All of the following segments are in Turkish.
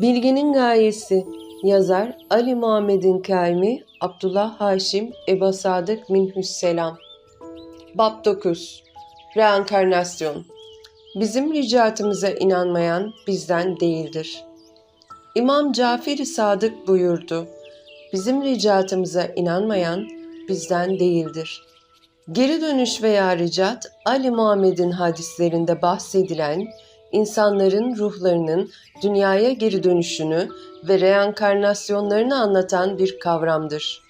Bilginin Gayesi Yazar Ali Muhammed'in Kaimi Abdullah Haşim Eba Sadık Minhüsselam Bab 9 Reenkarnasyon Bizim ricatımıza inanmayan bizden değildir. İmam Cafer-i Sadık buyurdu. Bizim ricatımıza inanmayan bizden değildir. Geri dönüş veya ricat, Ali Muhammed'in hadislerinde bahsedilen insanların ruhlarının dünyaya geri dönüşünü ve reenkarnasyonlarını anlatan bir kavramdır.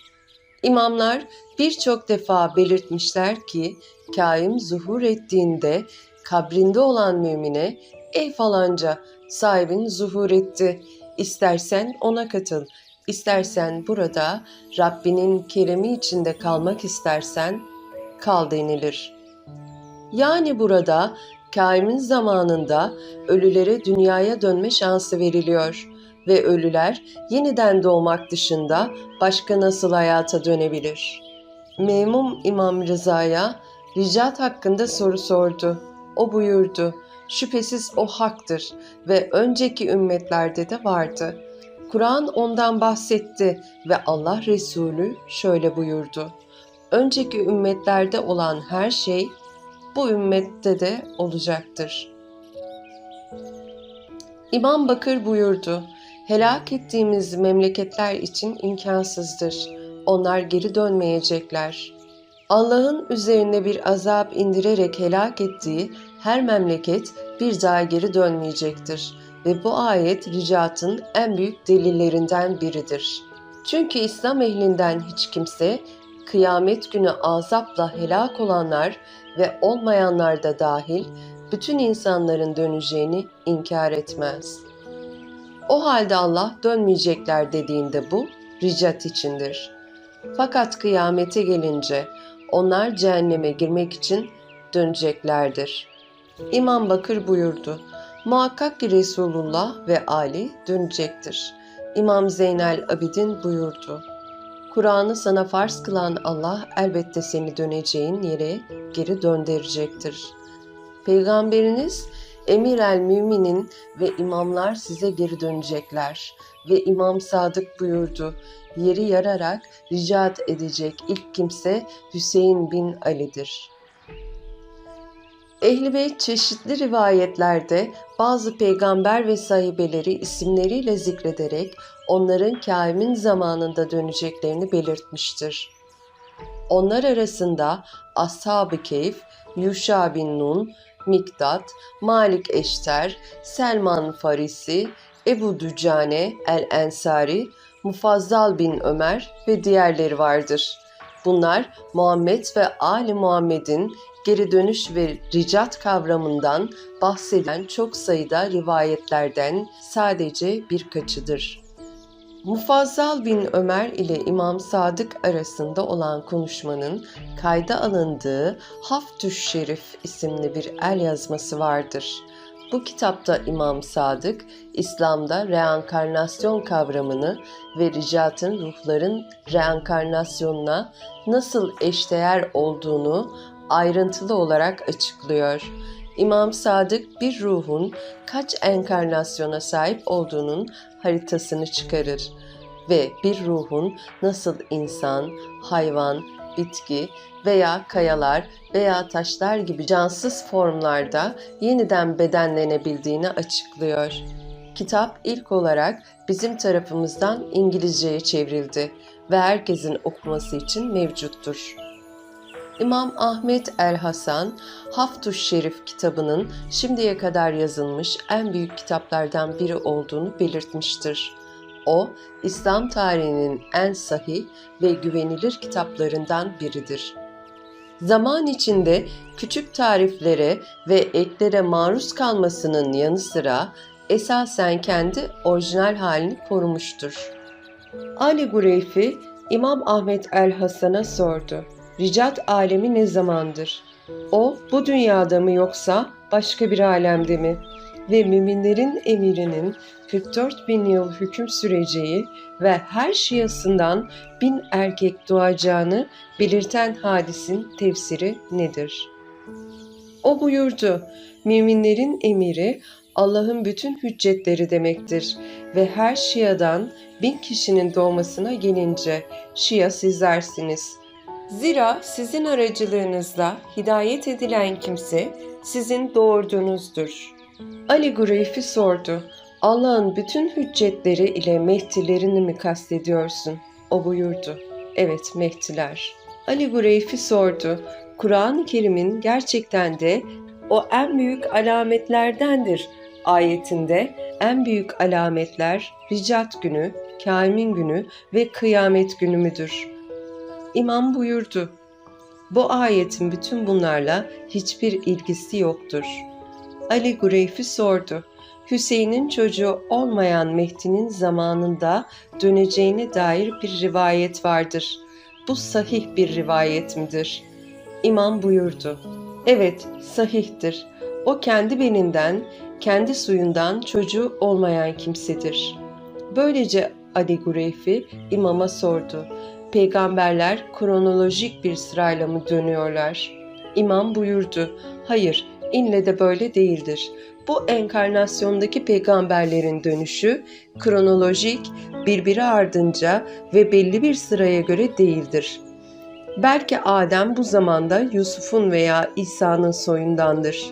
İmamlar birçok defa belirtmişler ki kaim zuhur ettiğinde kabrinde olan mümine ey falanca sahibin zuhur etti istersen ona katıl istersen burada Rabbinin keremi içinde kalmak istersen kal denilir. Yani burada kaimin zamanında ölülere dünyaya dönme şansı veriliyor ve ölüler yeniden doğmak dışında başka nasıl hayata dönebilir? Memum İmam Rıza'ya ricat hakkında soru sordu. O buyurdu, şüphesiz o haktır ve önceki ümmetlerde de vardı. Kur'an ondan bahsetti ve Allah Resulü şöyle buyurdu. Önceki ümmetlerde olan her şey bu ümmette de olacaktır. İmam Bakır buyurdu, helak ettiğimiz memleketler için imkansızdır. Onlar geri dönmeyecekler. Allah'ın üzerine bir azap indirerek helak ettiği her memleket bir daha geri dönmeyecektir ve bu ayet ricatın en büyük delillerinden biridir. Çünkü İslam ehlinden hiç kimse kıyamet günü azapla helak olanlar ve olmayanlar da dahil bütün insanların döneceğini inkar etmez. O halde Allah dönmeyecekler dediğinde bu ricat içindir. Fakat kıyamete gelince onlar cehenneme girmek için döneceklerdir. İmam Bakır buyurdu. Muhakkak ki Resulullah ve Ali dönecektir. İmam Zeynel Abidin buyurdu. Kur'an'ı sana farz kılan Allah elbette seni döneceğin yere geri döndürecektir. Peygamberiniz Emir el Müminin ve imamlar size geri dönecekler. Ve İmam Sadık buyurdu, yeri yararak ricat edecek ilk kimse Hüseyin bin Ali'dir. Ehl-i Beyt çeşitli rivayetlerde bazı peygamber ve sahibeleri isimleriyle zikrederek onların kâimin zamanında döneceklerini belirtmiştir. Onlar arasında Ashab-ı Keyf, Yuşa bin Nun, Miktat, Malik Eşter, Selman Farisi, Ebu Dücane el-Ensari, Mufazzal bin Ömer ve diğerleri vardır. Bunlar Muhammed ve Ali Muhammed'in geri dönüş ve ricat kavramından bahseden çok sayıda rivayetlerden sadece birkaçıdır. Mufazzal bin Ömer ile İmam Sadık arasında olan konuşmanın kayda alındığı Haftüş Şerif isimli bir el yazması vardır. Bu kitapta İmam Sadık, İslam'da reenkarnasyon kavramını ve ricatın ruhların reenkarnasyonuna nasıl eşdeğer olduğunu ayrıntılı olarak açıklıyor. İmam Sadık bir ruhun kaç enkarnasyona sahip olduğunun haritasını çıkarır ve bir ruhun nasıl insan, hayvan, bitki veya kayalar veya taşlar gibi cansız formlarda yeniden bedenlenebildiğini açıklıyor. Kitap ilk olarak bizim tarafımızdan İngilizceye çevrildi ve herkesin okuması için mevcuttur. İmam Ahmet el Hasan, Haftuş Şerif kitabının şimdiye kadar yazılmış en büyük kitaplardan biri olduğunu belirtmiştir. O, İslam tarihinin en sahih ve güvenilir kitaplarından biridir. Zaman içinde küçük tariflere ve eklere maruz kalmasının yanı sıra esasen kendi orijinal halini korumuştur. Ali Gureyfi, İmam Ahmet el Hasan'a sordu. Ricat alemi ne zamandır? O bu dünyada mı yoksa başka bir alemde mi? Ve müminlerin emirinin 44 bin yıl hüküm süreceği ve her şiasından bin erkek doğacağını belirten hadisin tefsiri nedir? O buyurdu, müminlerin emiri Allah'ın bütün hüccetleri demektir ve her Şia'dan bin kişinin doğmasına gelince Şia sizlersiniz. Zira sizin aracılığınızla hidayet edilen kimse sizin doğurduğunuzdur. Ali Gureyfi sordu. Allah'ın bütün hüccetleri ile Mehdilerini mi kastediyorsun? O buyurdu. Evet Mehdiler. Ali Gureyfi sordu. Kur'an-ı Kerim'in gerçekten de o en büyük alametlerdendir ayetinde en büyük alametler Ricat günü, Kâimin günü ve Kıyamet günü müdür? İmam buyurdu. Bu ayetin bütün bunlarla hiçbir ilgisi yoktur. Ali Gureyfi sordu. Hüseyin'in çocuğu olmayan Mehdi'nin zamanında döneceğine dair bir rivayet vardır. Bu sahih bir rivayet midir? İmam buyurdu. Evet, sahihtir. O kendi beninden, kendi suyundan çocuğu olmayan kimsedir. Böylece Ali Gureyfi imama sordu. Peygamberler kronolojik bir sırayla mı dönüyorlar? İmam buyurdu. Hayır, inle de böyle değildir. Bu enkarnasyondaki peygamberlerin dönüşü kronolojik, birbiri ardınca ve belli bir sıraya göre değildir. Belki Adem bu zamanda Yusuf'un veya İsa'nın soyundandır.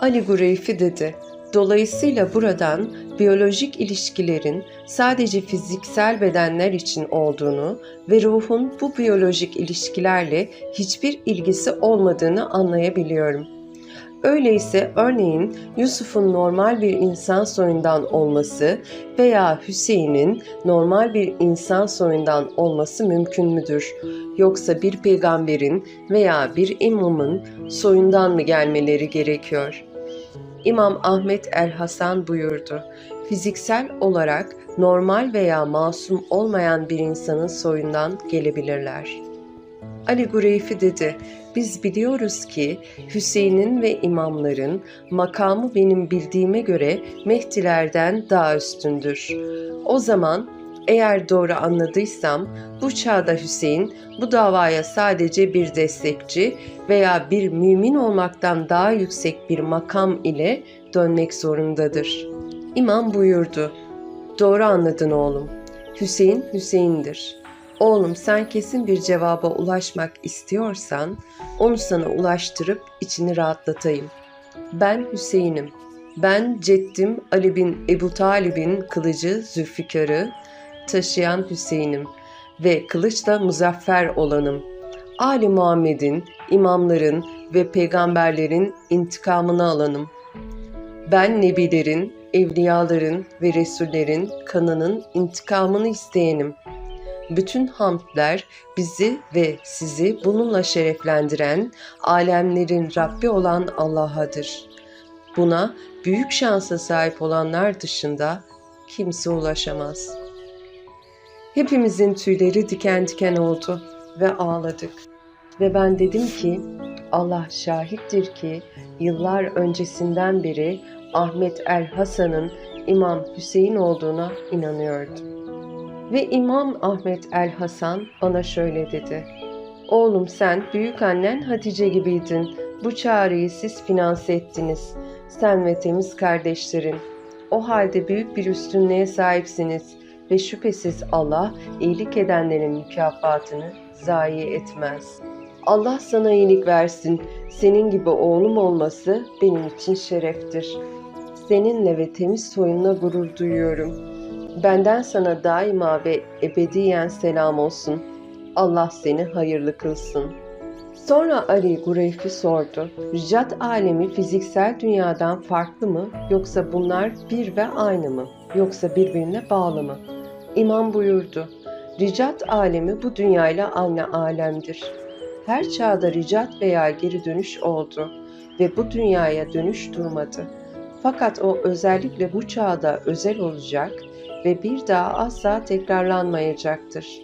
Ali Gureyfi dedi. Dolayısıyla buradan biyolojik ilişkilerin sadece fiziksel bedenler için olduğunu ve ruhun bu biyolojik ilişkilerle hiçbir ilgisi olmadığını anlayabiliyorum. Öyleyse örneğin Yusuf'un normal bir insan soyundan olması veya Hüseyin'in normal bir insan soyundan olması mümkün müdür? Yoksa bir peygamberin veya bir imamın soyundan mı gelmeleri gerekiyor? İmam Ahmet el Hasan buyurdu. Fiziksel olarak normal veya masum olmayan bir insanın soyundan gelebilirler. Ali Gureyfi dedi, biz biliyoruz ki Hüseyin'in ve imamların makamı benim bildiğime göre Mehdilerden daha üstündür. O zaman eğer doğru anladıysam bu çağda Hüseyin bu davaya sadece bir destekçi veya bir mümin olmaktan daha yüksek bir makam ile dönmek zorundadır. İmam buyurdu. Doğru anladın oğlum. Hüseyin Hüseyin'dir. Oğlum sen kesin bir cevaba ulaşmak istiyorsan onu sana ulaştırıp içini rahatlatayım. Ben Hüseyin'im. Ben Ceddim Ali bin Ebu Talib'in kılıcı Zülfikar'ı taşıyan Hüseyin'im ve kılıçla muzaffer olanım. Ali Muhammed'in, imamların ve peygamberlerin intikamını alanım. Ben nebilerin, evliyaların ve resullerin kanının intikamını isteyenim. Bütün hamdler bizi ve sizi bununla şereflendiren, alemlerin Rabbi olan Allah'adır. Buna büyük şansa sahip olanlar dışında kimse ulaşamaz.'' Hepimizin tüyleri diken diken oldu ve ağladık. Ve ben dedim ki Allah şahittir ki yıllar öncesinden beri Ahmet el Hasan'ın İmam Hüseyin olduğuna inanıyordum. Ve İmam Ahmet el Hasan bana şöyle dedi. Oğlum sen büyük annen Hatice gibiydin. Bu çağrıyı siz finanse ettiniz. Sen ve temiz kardeşlerin. O halde büyük bir üstünlüğe sahipsiniz ve şüphesiz Allah iyilik edenlerin mükafatını zayi etmez. Allah sana iyilik versin. Senin gibi oğlum olması benim için şereftir. Seninle ve temiz soyunla gurur duyuyorum. Benden sana daima ve ebediyen selam olsun. Allah seni hayırlı kılsın. Sonra Ali Gureyfi sordu. Ricat alemi fiziksel dünyadan farklı mı yoksa bunlar bir ve aynı mı? Yoksa birbirine bağlı mı? İmam buyurdu. Ricat alemi bu dünyayla aynı alemdir. Her çağda ricat veya geri dönüş oldu ve bu dünyaya dönüş durmadı. Fakat o özellikle bu çağda özel olacak ve bir daha asla tekrarlanmayacaktır.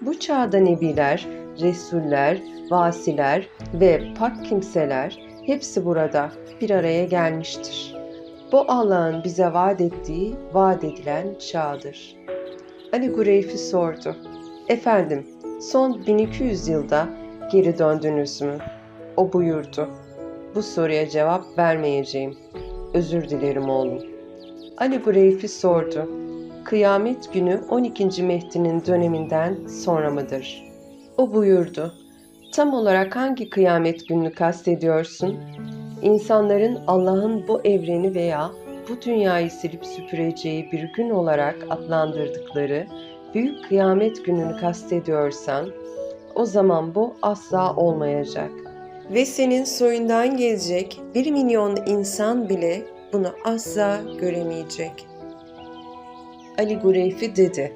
Bu çağda nebiler, resuller, vasiler ve pak kimseler hepsi burada bir araya gelmiştir. Bu Allah'ın bize vaat ettiği, vaat edilen çağdır. Ali Gureyfi sordu. Efendim, son 1200 yılda geri döndünüz mü? O buyurdu. Bu soruya cevap vermeyeceğim. özür dilerim oğlum. Ali Gureyfi sordu. Kıyamet günü 12. Mehdi'nin döneminden sonra mıdır? O buyurdu. Tam olarak hangi kıyamet gününü kastediyorsun? İnsanların Allah'ın bu evreni veya bu dünyayı silip süpüreceği bir gün olarak adlandırdıkları büyük kıyamet gününü kastediyorsan, o zaman bu asla olmayacak. Ve senin soyundan gelecek bir milyon insan bile bunu asla göremeyecek. Ali Gureyfi dedi.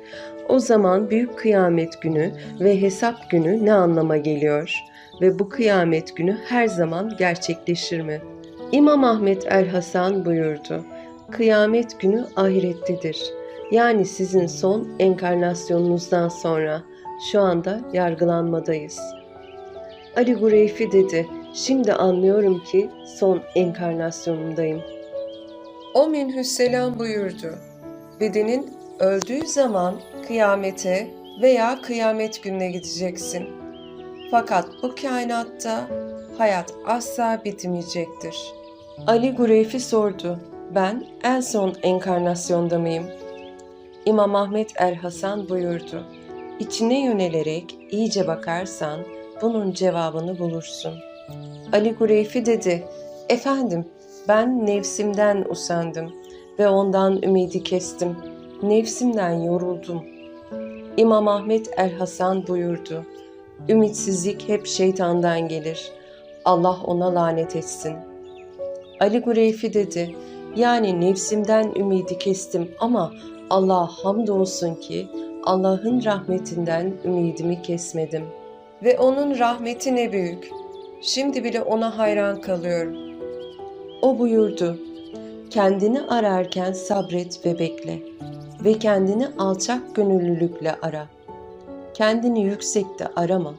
O zaman büyük kıyamet günü ve hesap günü ne anlama geliyor? Ve bu kıyamet günü her zaman gerçekleşir mi? İmam Ahmet el Hasan buyurdu. Kıyamet günü ahirettedir. Yani sizin son enkarnasyonunuzdan sonra şu anda yargılanmadayız. Ali Gureyfi dedi. Şimdi anlıyorum ki son enkarnasyonundayım. O minhüsselam buyurdu. Bedenin öldüğü zaman kıyamete veya kıyamet gününe gideceksin. Fakat bu kainatta hayat asla bitmeyecektir. Ali Gureyfi sordu. Ben en son enkarnasyonda mıyım? İmam Ahmet el Hasan buyurdu. İçine yönelerek iyice bakarsan bunun cevabını bulursun. Ali Gureyfi dedi, Efendim ben nefsimden usandım ve ondan ümidi kestim. Nefsimden yoruldum. İmam Ahmet el Hasan buyurdu. Ümitsizlik hep şeytandan gelir. Allah ona lanet etsin. Ali Gureyfi dedi, yani nefsimden ümidi kestim ama Allah'a hamdolsun ki Allah'ın rahmetinden ümidimi kesmedim. Ve onun rahmeti ne büyük. Şimdi bile ona hayran kalıyorum. O buyurdu, kendini ararken sabret ve bekle ve kendini alçak gönüllülükle ara. Kendini yüksekte arama.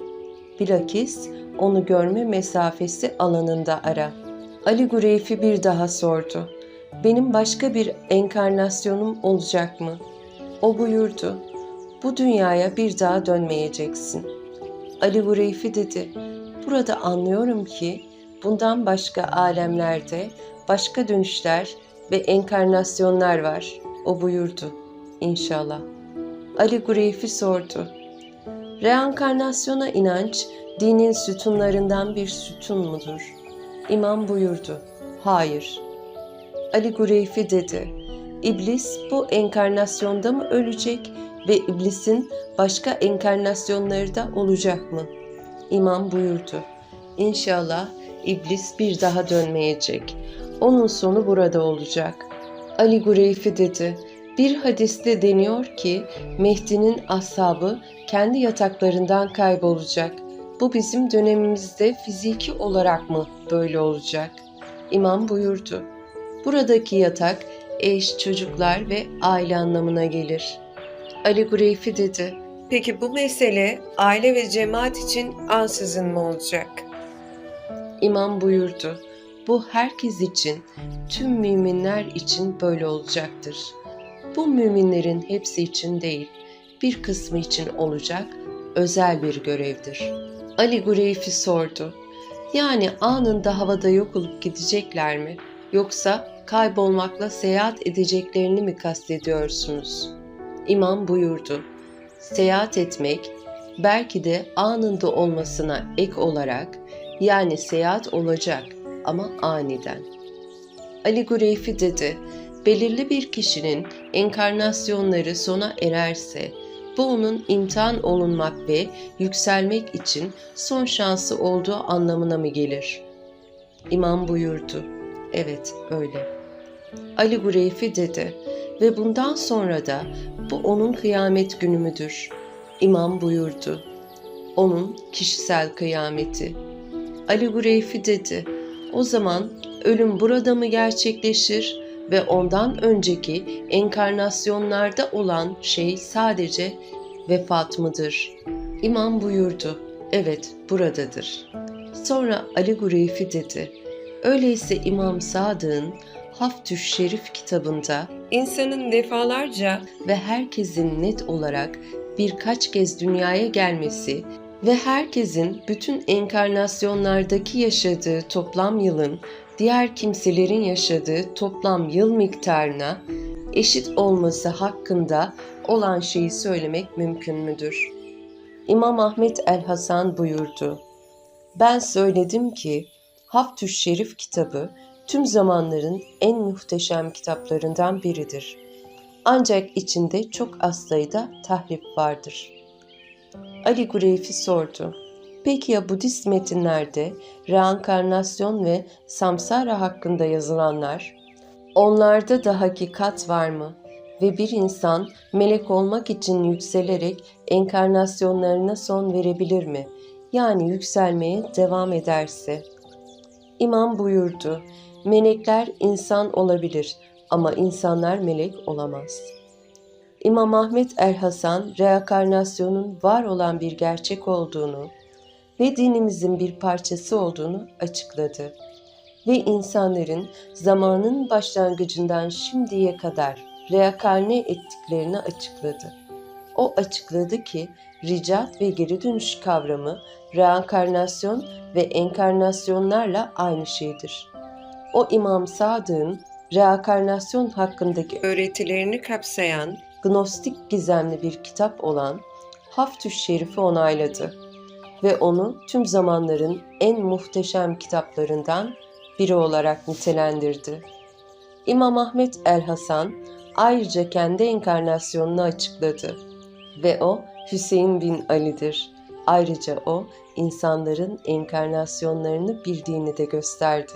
Bilakis onu görme mesafesi alanında ara. Ali Gureyfi bir daha sordu. Benim başka bir enkarnasyonum olacak mı? O buyurdu. Bu dünyaya bir daha dönmeyeceksin. Ali Gureyfi dedi. Burada anlıyorum ki bundan başka alemlerde başka dönüşler ve enkarnasyonlar var. O buyurdu. İnşallah. Ali Gureyfi sordu. Reenkarnasyona inanç dinin sütunlarından bir sütun mudur? İmam buyurdu. Hayır. Ali Gureyfi dedi. İblis bu enkarnasyonda mı ölecek ve iblisin başka enkarnasyonları da olacak mı? İmam buyurdu. İnşallah iblis bir daha dönmeyecek. Onun sonu burada olacak. Ali Gureyfi dedi. Bir hadiste deniyor ki Mehdi'nin ashabı kendi yataklarından kaybolacak. Bu bizim dönemimizde fiziki olarak mı böyle olacak? İmam buyurdu. Buradaki yatak eş, çocuklar ve aile anlamına gelir. Ali Gureyfi dedi. Peki bu mesele aile ve cemaat için ansızın mı olacak? İmam buyurdu. Bu herkes için, tüm müminler için böyle olacaktır. Bu müminlerin hepsi için değil, bir kısmı için olacak özel bir görevdir. Ali Gureyfi sordu. Yani anında havada yok olup gidecekler mi? Yoksa kaybolmakla seyahat edeceklerini mi kastediyorsunuz? İmam buyurdu. Seyahat etmek belki de anında olmasına ek olarak yani seyahat olacak ama aniden. Ali Gureyfi dedi, belirli bir kişinin enkarnasyonları sona ererse bu onun imtihan olunmak ve yükselmek için son şansı olduğu anlamına mı gelir? İmam buyurdu. Evet, öyle. Ali Gureyfi dedi ve bundan sonra da bu onun kıyamet günü müdür? İmam buyurdu. Onun kişisel kıyameti. Ali Gureyfi dedi. O zaman ölüm burada mı gerçekleşir ve ondan önceki enkarnasyonlarda olan şey sadece vefat mıdır? İmam buyurdu. Evet, buradadır. Sonra Ali Gureyfi dedi. Öyleyse İmam Sadık'ın Haftüş Şerif kitabında insanın defalarca ve herkesin net olarak birkaç kez dünyaya gelmesi ve herkesin bütün enkarnasyonlardaki yaşadığı toplam yılın diğer kimselerin yaşadığı toplam yıl miktarına eşit olması hakkında olan şeyi söylemek mümkün müdür? İmam Ahmet el Hasan buyurdu. Ben söyledim ki Haftüş Şerif kitabı tüm zamanların en muhteşem kitaplarından biridir. Ancak içinde çok az sayıda tahrip vardır. Ali Gureyfi sordu. Peki ya Budist metinlerde reenkarnasyon ve samsara hakkında yazılanlar? Onlarda da hakikat var mı? Ve bir insan melek olmak için yükselerek enkarnasyonlarına son verebilir mi? Yani yükselmeye devam ederse. İmam buyurdu, melekler insan olabilir ama insanlar melek olamaz. İmam Ahmet el Hasan, reenkarnasyonun var olan bir gerçek olduğunu ve dinimizin bir parçası olduğunu açıkladı. Ve insanların zamanın başlangıcından şimdiye kadar reenkarne ettiklerini açıkladı. O açıkladı ki ricat ve geri dönüş kavramı reenkarnasyon ve enkarnasyonlarla aynı şeydir. O İmam Sadık'ın reenkarnasyon hakkındaki öğretilerini kapsayan gnostik gizemli bir kitap olan Haftüş Şerif'i onayladı ve onu tüm zamanların en muhteşem kitaplarından biri olarak nitelendirdi. İmam Ahmet el Hasan ayrıca kendi enkarnasyonunu açıkladı ve o Hüseyin bin Ali'dir. Ayrıca o insanların enkarnasyonlarını bildiğini de gösterdi.